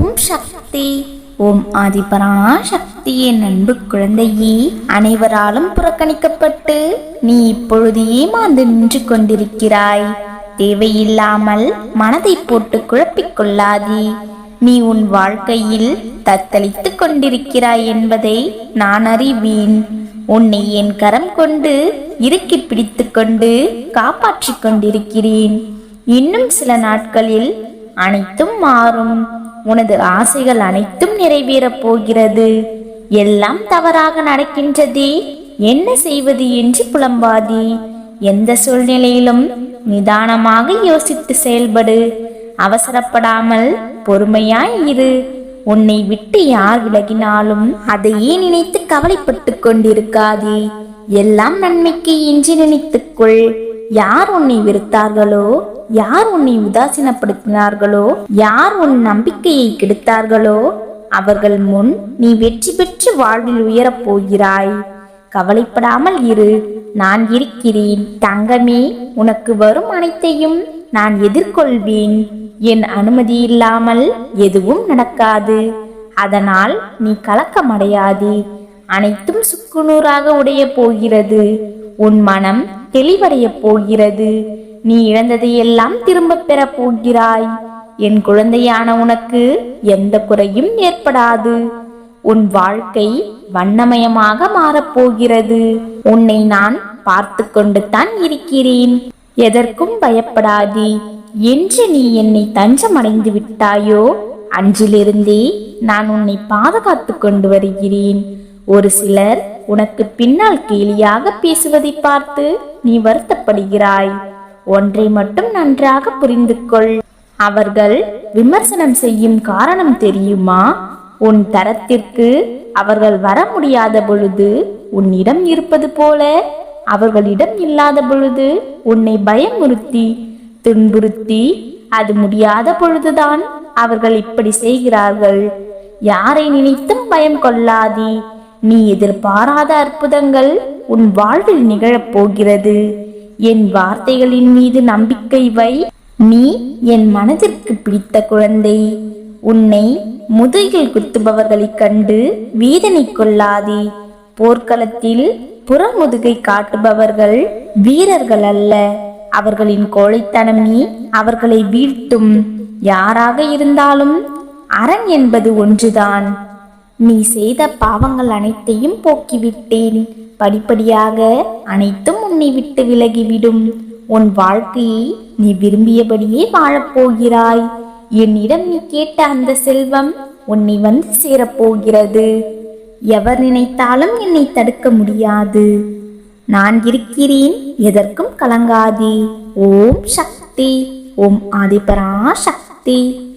ஓம் சக்தி. ஓம் ஆதிபரா சக்தியின் அன்பு குழந்தையே அனைவராலும் புறக்கணிக்கப்பட்டு நீ இப்பொழுது ஏமாந்து நின்று கொண்டிருக்கிறாய். தேவையில்லாமல் மனதை போட்டு குழப்பிக் கொள்ளாதே. நீ உன் வாழ்க்கையில் தத்தளித்துக் கொண்டிருக்கிறாய் என்பதை நான் அறிவேன். உன்னை என் கரம் கொண்டு இறுக்கி பிடித்து கொண்டு காப்பாற்றிக் கொண்டிருக்கிறேன். இன்னும் சில நாட்களில் அனைத்தும் மாறும். உனது ஆசைகள் அனைத்தும் நிறைவேறப் போகிறது. எல்லாம் தவறாக நடக்கின்றதே. என்ன செய்வது என்று புலம்பாதி. எந்த சூழ்நிலையிலும் நிதானமாக யோசித்து செயல்படு. அவசரப்படாமல் பொறுமையாய் இரு. உன்னை விட்டு யார் விலகினாலும் அதையே நினைத்து கவலைப்பட்டு கொண்டிருக்காதே. எல்லாம் நன்மைக்கு இன்றி நினைத்துக்கொள் யார் உன்னை வெறுத்தார்களோ? யார் உன்னை உதாசீனப்படுத்தினார்களோ? யார் உன் நம்பிக்கையை கெடுத்தார்களோ? அவர்கள் முன் நீ வெற்றி பெற்று வாழ்வில் உயரப் போகிறாய். கவலைப்படாமல் இரு. நான் இருக்கிறேன். தங்கமே உனக்கு வரும் அனைத்தையும் நான் எதிர்கொள்வேன். என் அனுமதி இல்லாமல் எதுவும் நடக்காது. அதனால் நீ கலக்கமடையாதே. அனைத்தும் சுக்குநூறாக உடைய போகிறது. உன் மனம் தெளிவடைய போகிறது. நீ இழந்ததையெல்லாம் திரும்பப் பெறப் போகிறாய். என் குழந்தையான உனக்கு எந்த குறையும் ஏற்படாது. உன் வாழ்க்கை வண்ணமயமாக மாறப்போகிறது உன்னை நான் பார்த்து கொண்டு தான் இருக்கிறேன். எதற்கும் பயப்படாதே. என்று நீ என்னை தஞ்சமடைந்து விட்டாயோ? அன்றிலிருந்தே நான் உன்னை பாதுகாத்து கொண்டு வருகிறேன். ஒரு சிலர் உனக்கு பின்னால் கேலியாக பேசுவதை பார்த்து நீ வருத்தப்படுகிறாய். ஒன்றை மட்டும் நன்றாக புரிந்து கொள் அவர்கள் விமர்சனம் செய்யும் காரணம் தெரியுமா? உன் தரத்திற்கு அவர்கள் வர முடியாத பொழுது உன்னிடம் இருப்பது போல அவர்களிடம் இல்லாத பொழுது உன்னை பயமுறுத்தி துன்புறுத்தி அது முடியாத பொழுதுதான் அவர்கள் இப்படி செய்கிறார்கள். யாரை நினைத்தும் பயம் கொள்ளாதீ. நீ எதிர்பாராத அற்புதங்கள் உன் வாழ்வில் நிகழப் போகிறது. என் வார்த்தைகளின் மீது நம்பிக்கை வை. நீ என் மனதிற்கு பிடித்த குழந்தை. உன்னை முதுகில் குத்துபவர்களைக் கண்டு வேதனை கொள்ளாதே. போர்க்களத்தில் புறமுதுகை காட்டுபவர்கள் வீரர்கள் அல்ல. அவர்களின் கோழைத்தனமே அவர்களை வீழ்த்தும். யாராக இருந்தாலும் அரண் என்பது ஒன்றுதான். நீ செய்த பாவங்கள் அனைத்தையும் போக்கிவிட்டேன். படிப்படியாக அனைத்தும் உன்னை விட்டு விலகிவிடும். உன் வாழ்க்கையை நீ விரும்பியபடியே வாழப்போகிறாய். என்னிடம் நீ கேட்ட அந்த செல்வம் உன்னை வந்து சேரப்போகிறது. எவர் நினைத்தாலும் என்னை தடுக்க முடியாது. நான் இருக்கிறேன் எதற்கும் கலங்காதே. ஓம் சக்தி ஓம் ஆதிபரா சக்தி.